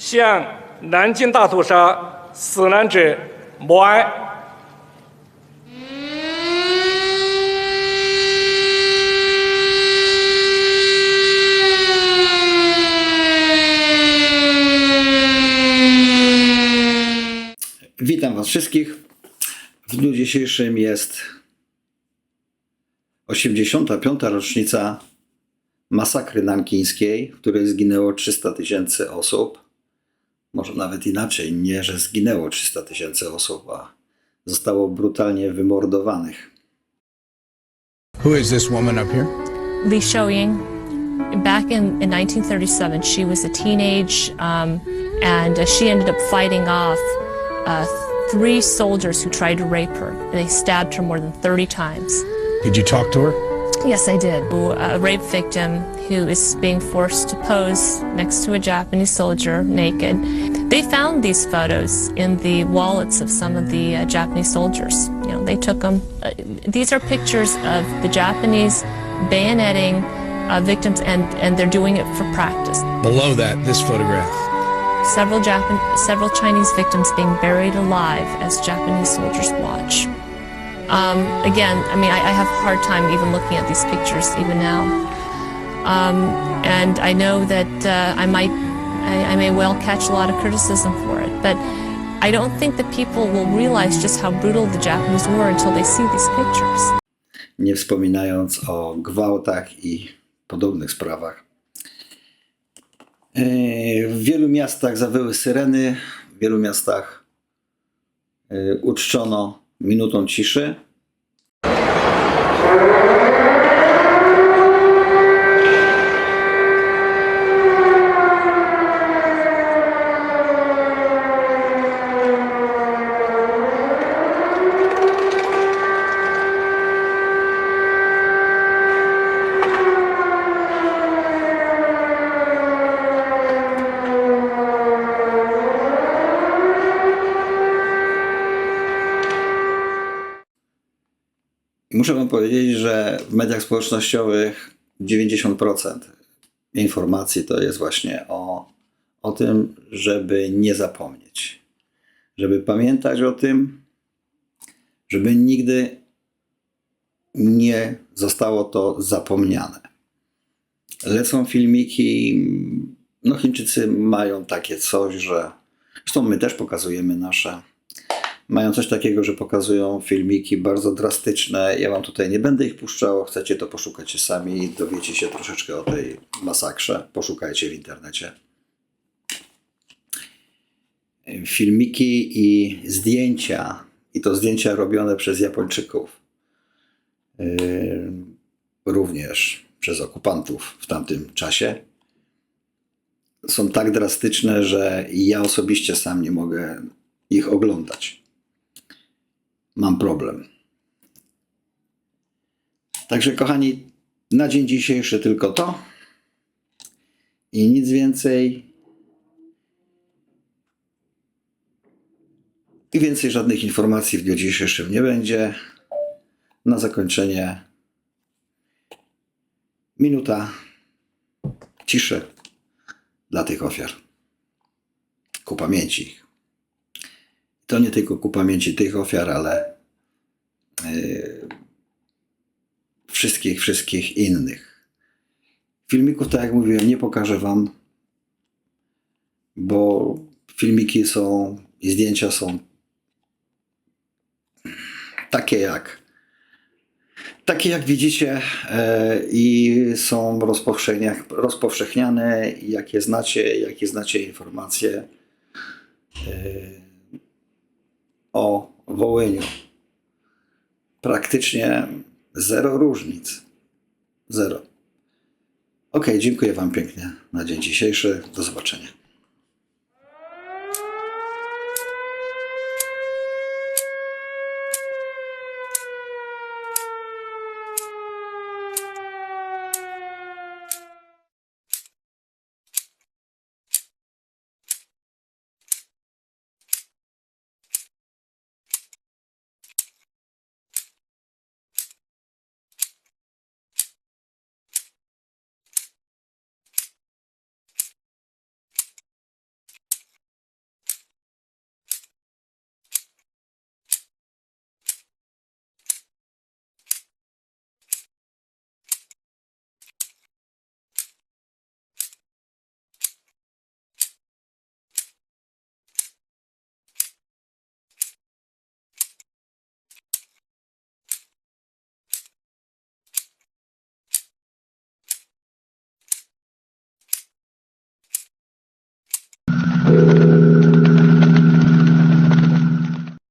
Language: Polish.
向南京大屠杀死难者默哀。 Witam Was wszystkich. W dniu dzisiejszym jest 85. rocznica masakry nankińskiej, w której zginęło 300 tysięcy osób. Może nawet inaczej, nie, że zginęło 300 tysięcy osób, a zostało brutalnie wymordowanych. Who is this woman up here? Li Xiaoying. Back in, in 1937, she was a teenage, um, and uh, she ended up fighting off uh, three soldiers who tried to rape her. They stabbed her more than 30 times. Did you talk to her? Yes, I did. A rape victim who is being forced to pose next to a Japanese soldier naked. They found these photos in the wallets of some of the uh, Japanese soldiers. You know, they took them. Uh, these are pictures of the Japanese bayoneting uh, victims, and, and they're doing it for practice. Below that, this photograph. Several Japan, several Chinese victims being buried alive as Japanese soldiers watch. Um, again, I mean, I, I have a hard time even looking at these pictures even now. Um, and I know that uh, I might, I, I may well catch a lot of criticism for it, but I don't think that people will realize just how brutal the Japanese were until they see these pictures. Nie wspominając o gwałtach i podobnych sprawach. Yy, W wielu miastach zawyły syreny, w wielu miastach yy, uczczono minutą ciszy. Muszę Wam powiedzieć, że w mediach społecznościowych 90% informacji to jest właśnie o, o tym, żeby nie zapomnieć. Żeby pamiętać o tym, żeby nigdy nie zostało to zapomniane. Lecą filmiki, no Chińczycy mają takie coś, że zresztą my też pokazujemy nasze mają coś takiego, że pokazują filmiki bardzo drastyczne. Ja wam tutaj nie będę ich puszczał. Chcecie to poszukajcie sami, dowiecie się troszeczkę o tej masakrze. Poszukajcie w internecie. Filmiki i zdjęcia, i to zdjęcia robione przez Japończyków, yy, również przez okupantów w tamtym czasie, są tak drastyczne, że ja osobiście sam nie mogę ich oglądać mam problem. Także, kochani, na dzień dzisiejszy tylko to i nic więcej. I więcej żadnych informacji w dniu dzisiejszym nie będzie. Na zakończenie minuta ciszy dla tych ofiar. Ku pamięci to nie tylko ku pamięci tych ofiar, ale yy, wszystkich, wszystkich innych. Filmików, tak jak mówiłem, nie pokażę Wam, bo filmiki są i zdjęcia są takie jak takie jak widzicie e, i są rozpowszechnia, rozpowszechniane, jakie znacie, jakie znacie informacje. E, o Wołyniu. Praktycznie zero różnic. Zero. Ok, dziękuję Wam pięknie na dzień dzisiejszy. Do zobaczenia.